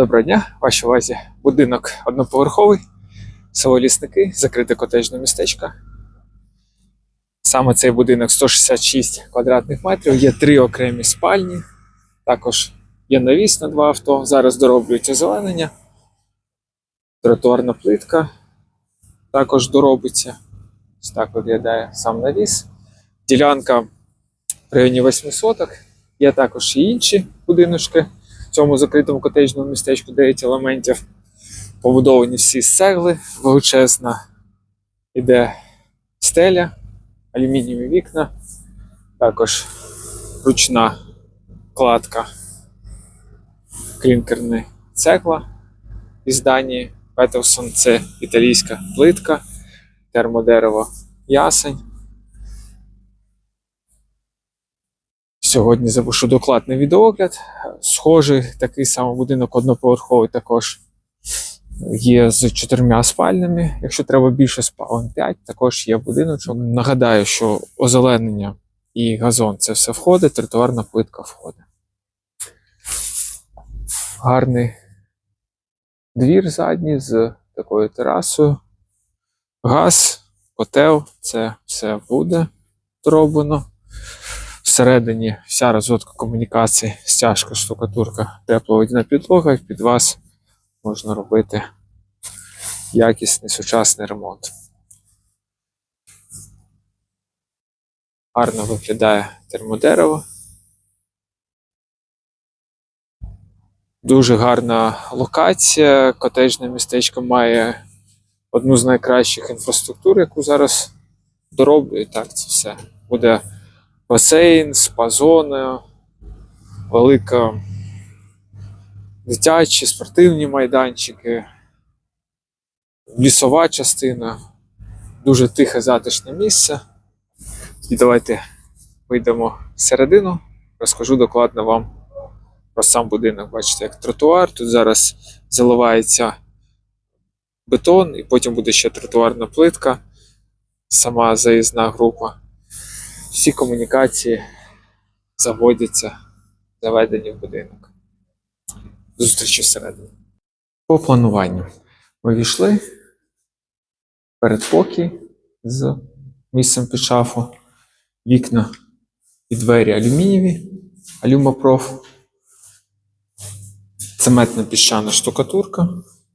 Доброго дня, вашій увазі будинок одноповерховий, село Лісники, закрите котеджне містечко. Саме цей будинок 166 квадратних метрів, є три окремі спальні, також є навіс на два авто. Зараз дороблюється зеленення, тротуарна плитка також доробиться. Ось так виглядає сам навіс. Ділянка в районі 8 соток. Є також і інші будиночки в цьому закритому котеджному містечку 9 елементів. Побудовані всі з величезна іде стеля, алюмінієві вікна, також ручна кладка, клінкерна цегла із Данії. Петерсон це італійська плитка, термодерево ясень. Сьогодні запишу докладний відеогляд. Схожий такий самий будинок одноповерховий також є з чотирма спальнями. Якщо треба більше спалень 5, також є будиночок. Нагадаю, що озеленення і газон це все входить, тротуарна плитка входить. Гарний двір задній з такою терасою. Газ, котел, це все буде зроблено. Всередині вся розводка комунікацій, стяжка, штукатурка, тепловодяна підлога, і під вас можна робити якісний сучасний ремонт. Гарно виглядає термодерево. Дуже гарна локація. Котеджне містечко має одну з найкращих інфраструктур, яку зараз дороблюють. Так, це все буде басейн, спа-зона, велика дитячі, спортивні майданчики, лісова частина, дуже тихе затишне місце. І давайте вийдемо всередину, розкажу докладно вам про сам будинок. Бачите, як тротуар. Тут зараз заливається бетон, і потім буде ще тротуарна плитка, сама заїзна група всі комунікації заводяться, заведені в будинок. Зустрічі всередині. По плануванню. Ми війшли передпокій з місцем під шафу, вікна і двері алюмінієві, алюмопроф, цементна піщана штукатурка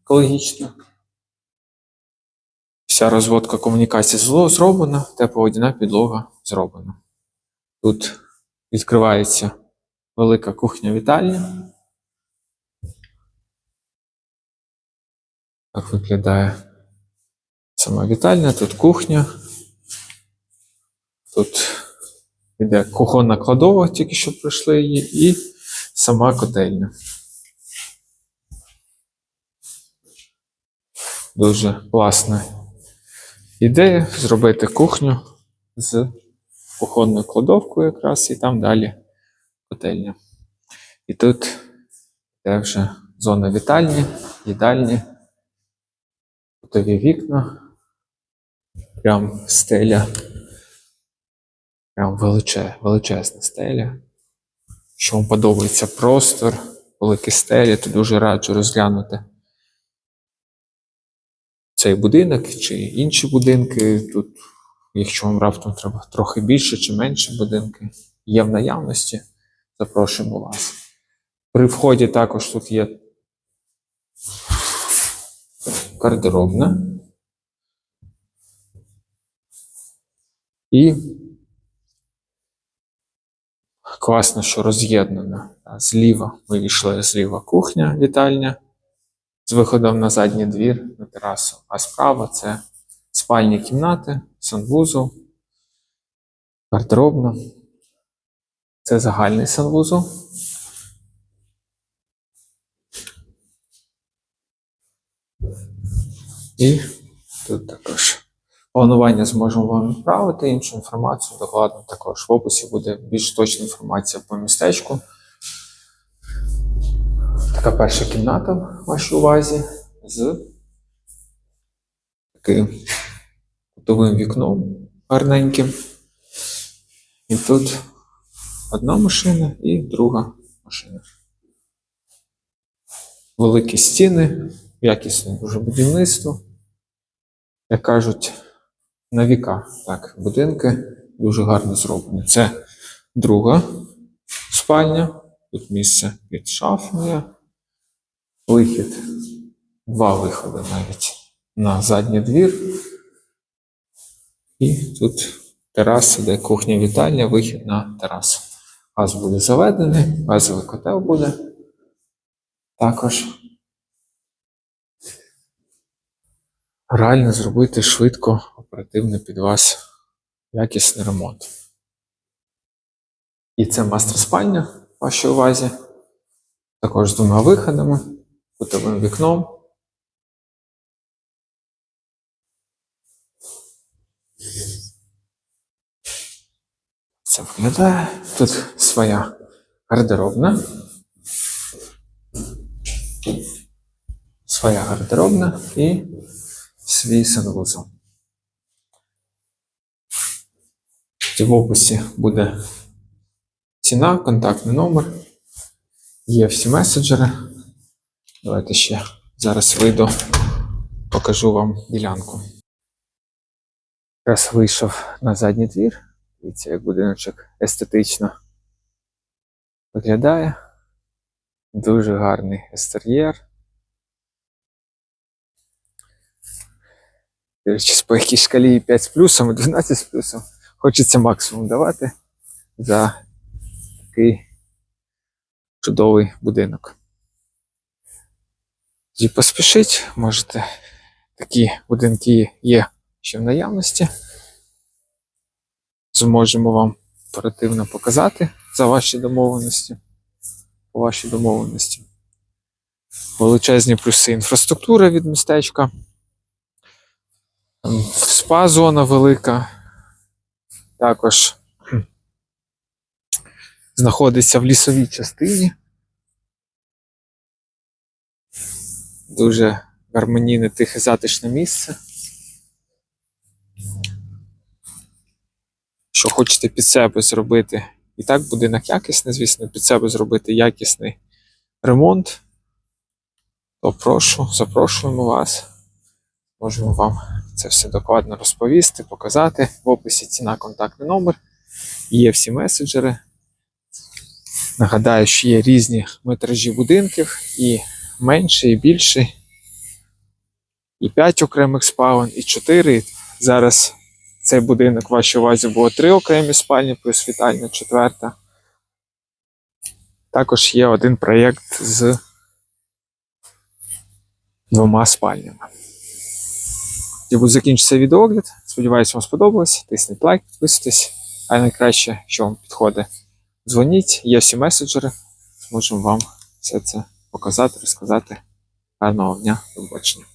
екологічна. Вся розводка комунікацій зло- зроблена, тепловодяна підлога зроблена. Тут відкривається велика кухня-вітальня. Так виглядає сама вітальня, тут кухня. Тут іде кухонна кладова, тільки що пройшли її, і сама котельня. Дуже класна ідея зробити кухню з кухонною кладовкою якраз, і там далі котельня. І тут вже зона вітальні, їдальні, готові вікна, прям стеля, прям величе, величезна стеля. Що вам подобається простор, великі стелі, то дуже раджу розглянути цей будинок чи інші будинки. Тут, якщо вам раптом треба трохи більше чи менше будинки, є в наявності, запрошуємо вас. При вході також тут є гардеробна. І класно, що роз'єднана. Зліва ми війшли зліва кухня, вітальня з виходом на задній двір на терасу, а справа це спальні кімнати, санвузол, гардеробна. Це загальний санвузол. І тут також планування зможемо вам відправити. Іншу інформацію докладно також в описі буде більш точна інформація по містечку. Така перша кімната в вашій увазі з таким кутовим вікном гарненьким. І тут одна машина і друга машина. великі стіни, якісне дуже будівництво. Як кажуть, на віка. Так, будинки дуже гарно зроблені. Це друга спальня. Тут місце під шафою. Вихід. Два виходи навіть на задній двір. І тут тераса, де кухня вітальня, вихід на терасу. Газ буде заведений, газовий котел буде. Також реально зробити швидко, оперативно під вас якісний ремонт. І це мастер спальня в вашій увазі. Також з двома виходами, кутовим вікном. Це виглядає. Тут своя гардеробна. Своя гардеробна і свій санвузол. В описі буде ціна, контактний номер. Є всі меседжери. Давайте ще зараз вийду, покажу вам ділянку. Якраз вийшов на задній двір. Дивіться, як будиночок естетично виглядає. Дуже гарний естер'єр. По якій шкалі 5 з плюсом і 12 з плюсом. Хочеться максимум давати за такий чудовий будинок. І поспішіть, можете, такі будинки є ще в наявності. Зможемо вам оперативно показати за ваші домовленості. По вашій домовленості. Величезні плюси інфраструктура від містечка. Спа-зона велика. Також знаходиться в лісовій частині. Дуже гармонійне, тихе, затишне місце. Що хочете під себе зробити, і так будинок якісний, звісно, під себе зробити якісний ремонт, то прошу, запрошуємо вас. Можемо вам це все докладно розповісти, показати. В описі ціна, контактний номер. Є всі меседжери. Нагадаю, що є різні метражі будинків, і менший, і більший. І 5 окремих спалень, і 4. Зараз цей будинок в вашій увазі було 3 окремі спальні, плюс вітальня четверта. Також є один проєкт з двома спальнями. Я буду закінчити відеогляд. Сподіваюся, вам сподобалось. Тисніть лайк, підписуйтесь. А найкраще, що вам підходить, дзвоніть, є всі меседжери. Зможемо вам все це показати, розказати. Гарного дня, до побачення.